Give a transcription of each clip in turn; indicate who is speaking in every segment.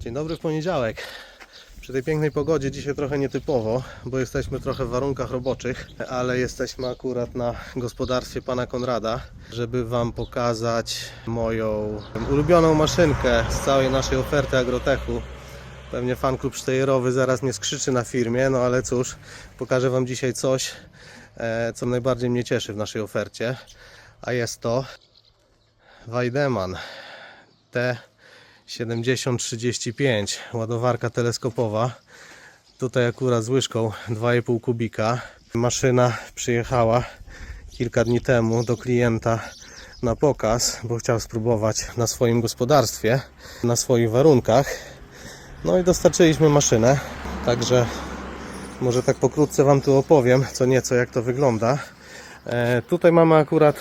Speaker 1: Dzień dobry w poniedziałek. Przy tej pięknej pogodzie dzisiaj trochę nietypowo, bo jesteśmy trochę w warunkach roboczych, ale jesteśmy akurat na gospodarstwie pana Konrada, żeby wam pokazać moją ulubioną maszynkę z całej naszej oferty Agrotechu. Pewnie fan klub sztejerowy zaraz mnie skrzyczy na firmie, no ale cóż, pokażę wam dzisiaj coś, e, co najbardziej mnie cieszy w naszej ofercie, a jest to Weidemann T7035, ładowarka teleskopowa. Tutaj akurat z łyżką 2,5 kubika. Maszyna przyjechała kilka dni temu do klienta na pokaz, bo chciał spróbować na swoim gospodarstwie, na swoich warunkach. No i dostarczyliśmy maszynę, także może tak pokrótce Wam tu opowiem co nieco jak to wygląda. E, tutaj mamy akurat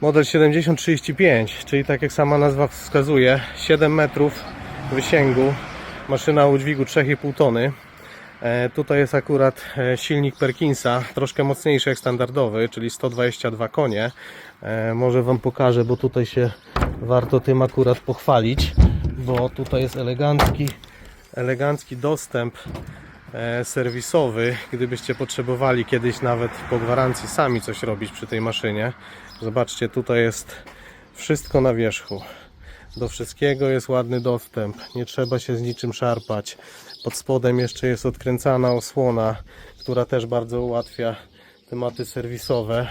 Speaker 1: model 7035, czyli tak jak sama nazwa wskazuje, 7 metrów wysięgu, maszyna o udźwigu 3,5 tony. E, tutaj jest akurat e, silnik Perkinsa, troszkę mocniejszy jak standardowy, czyli 122 konie. E, może Wam pokażę, bo tutaj się warto tym akurat pochwalić, bo tutaj jest elegancki, elegancki dostęp serwisowy, gdybyście potrzebowali kiedyś nawet po gwarancji sami coś robić przy tej maszynie. Zobaczcie, tutaj jest wszystko na wierzchu. Do wszystkiego jest ładny dostęp, nie trzeba się z niczym szarpać. Pod spodem jeszcze jest odkręcana osłona, która też bardzo ułatwia tematy serwisowe.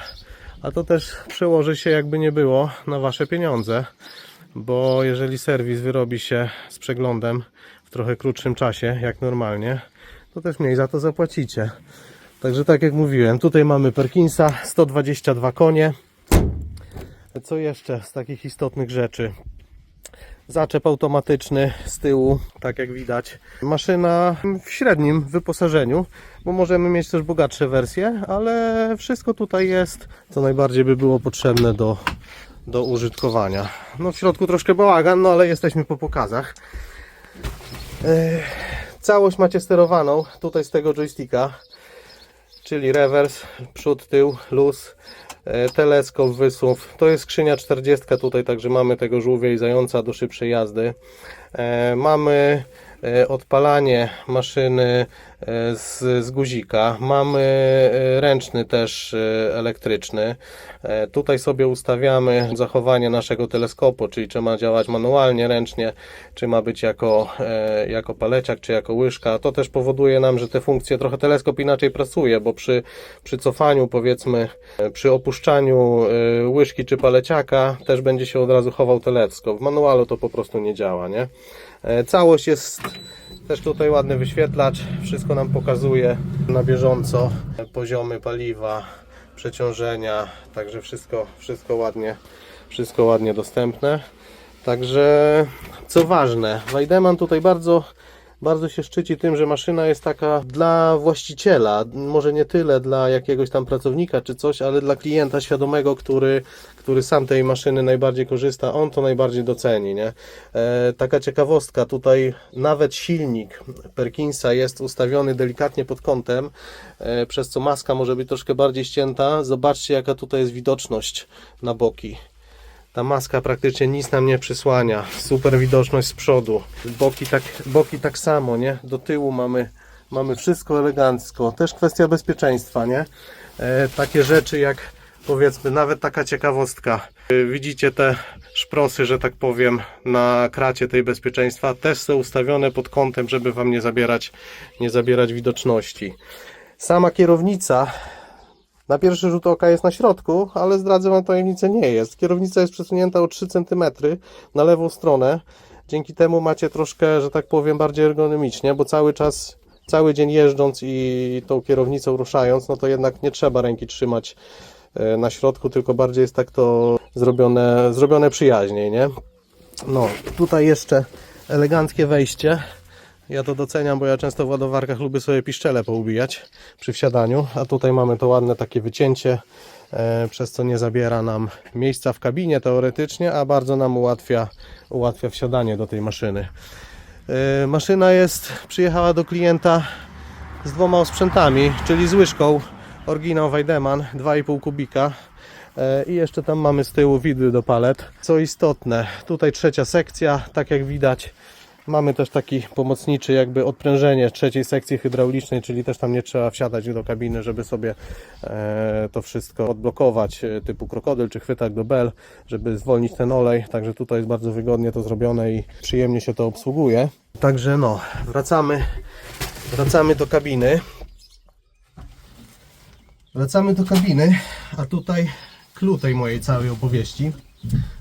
Speaker 1: A to też przełoży się, jakby nie było, na Wasze pieniądze, bo jeżeli serwis wyrobi się z przeglądem w trochę krótszym czasie, jak normalnie, to też mniej za to zapłacicie. Także tak jak mówiłem, tutaj mamy Perkinsa, 122 konie. Co jeszcze z takich istotnych rzeczy? Zaczep automatyczny z tyłu, tak jak widać. Maszyna w średnim wyposażeniu, bo możemy mieć też bogatsze wersje, ale wszystko tutaj jest, co najbardziej by było potrzebne do, do użytkowania. No w środku troszkę bałagan, no ale jesteśmy po pokazach. Ech, Całość macie sterowaną tutaj z tego joysticka, czyli rewers, przód, tył, luz, e, teleskop, wysuw. To jest skrzynia 40 tutaj, także mamy tego żółwia i zająca do szybszej jazdy. E, Mamy odpalanie maszyny e, z, z guzika. Mamy e, ręczny też e, elektryczny. E, Tutaj sobie ustawiamy zachowanie naszego teleskopu, czyli czy ma działać manualnie, ręcznie, czy ma być jako, e, jako paleciak, czy jako łyżka. To też powoduje nam, że te funkcje, trochę teleskop inaczej pracuje, bo przy, przy cofaniu, powiedzmy, e, przy opuszczaniu e, łyżki czy paleciaka, też będzie się od razu chował teleskop. W manualu to po prostu nie działa, nie? E, Całość jest też tutaj ładny wyświetlacz, wszystko nam pokazuje na bieżąco poziomy paliwa, przeciążenia, także wszystko, wszystko ładnie, wszystko ładnie dostępne. Także co ważne, Weidemann tutaj bardzo, bardzo się szczyci tym, że maszyna jest taka dla właściciela, może nie tyle dla jakiegoś tam pracownika czy coś, ale dla klienta świadomego, który, który sam tej maszyny najbardziej korzysta, on to najbardziej doceni. Nie? E, taka ciekawostka, tutaj nawet silnik Perkinsa jest ustawiony delikatnie pod kątem, e, przez co maska może być troszkę bardziej ścięta. Zobaczcie jaka tutaj jest widoczność na boki. Ta maska praktycznie nic nam nie przysłania. Super widoczność z przodu. Boki tak, boki tak samo, nie? Do tyłu mamy, mamy wszystko elegancko. Też kwestia bezpieczeństwa, nie? E, takie rzeczy jak powiedzmy, nawet taka ciekawostka. E, Widzicie te szprosy, że tak powiem, na kracie tej bezpieczeństwa. Też są ustawione pod kątem, żeby Wam nie zabierać, nie zabierać widoczności. Sama kierownica na pierwszy rzut oka jest na środku, ale zdradzę Wam tajemnicę nie jest. Kierownica jest przesunięta o 3 cm na lewą stronę. Dzięki temu macie troszkę, że tak powiem, bardziej ergonomicznie, bo cały czas, cały dzień jeżdżąc i tą kierownicą ruszając, no to jednak nie trzeba ręki trzymać e, na środku, tylko bardziej jest tak to zrobione, zrobione przyjaźniej, nie? No, tutaj jeszcze eleganckie wejście. Ja to doceniam, bo ja często w ładowarkach lubię sobie piszczele poubijać przy wsiadaniu, a tutaj mamy to ładne takie wycięcie, e, przez co nie zabiera nam miejsca w kabinie teoretycznie, a bardzo nam ułatwia, ułatwia wsiadanie do tej maszyny. E, maszyna jest, przyjechała do klienta z dwoma osprzętami, czyli z łyżką oryginał Weidemann 2,5 kubika E, i jeszcze tam mamy z tyłu widły do palet. Co istotne, tutaj trzecia sekcja, tak jak widać Mamy też taki pomocniczy jakby odprężenie trzeciej sekcji hydraulicznej, czyli też tam nie trzeba wsiadać do kabiny, żeby sobie e, to wszystko odblokować e, typu krokodyl czy chwytak do bel, żeby zwolnić ten olej. Także tutaj jest bardzo wygodnie to zrobione i przyjemnie się to obsługuje. Także no, wracamy, wracamy do kabiny. Wracamy do kabiny, a tutaj clue tej mojej całej opowieści.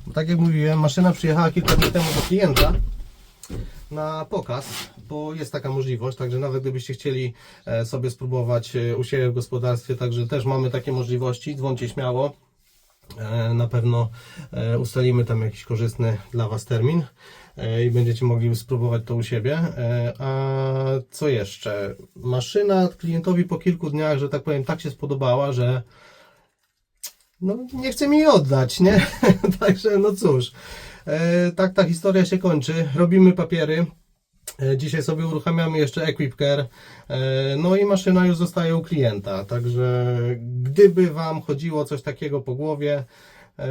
Speaker 1: Bo tak jak mówiłem, maszyna przyjechała kilka dni temu do klienta na pokaz, bo jest taka możliwość, także nawet gdybyście chcieli e, sobie spróbować e, u siebie w gospodarstwie, także też mamy takie możliwości, dzwoncie śmiało. E, Na pewno ustalimy tam jakiś korzystny dla Was termin i będziecie mogli spróbować to u siebie. A co jeszcze? Maszyna klientowi po kilku dniach, że tak powiem, tak się spodobała, że no, nie chce mi oddać, nie? Także no cóż, tak ta historia się kończy. Robimy papiery. E, Dzisiaj sobie uruchamiamy jeszcze EquipCare. E, No i maszyna już zostaje u klienta. Także gdyby Wam chodziło coś takiego po głowie, e,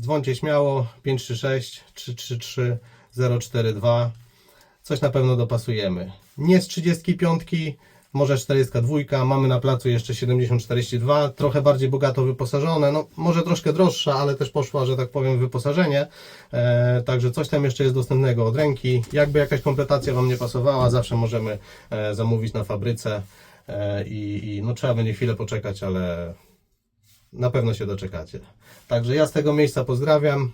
Speaker 1: dzwońcie śmiało 536 333 042. Coś na pewno dopasujemy. Nie z 35, może 42. Mamy na placu jeszcze 7042, trochę bardziej bogato wyposażone. No, może troszkę droższa, ale też poszła, że tak powiem, wyposażenie. E, także coś tam jeszcze jest dostępnego od ręki. Jakby jakaś kompletacja Wam nie pasowała, zawsze możemy e, zamówić na fabryce. E, i, I no, trzeba będzie chwilę poczekać, ale na pewno się doczekacie. Także ja z tego miejsca pozdrawiam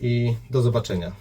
Speaker 1: i do zobaczenia.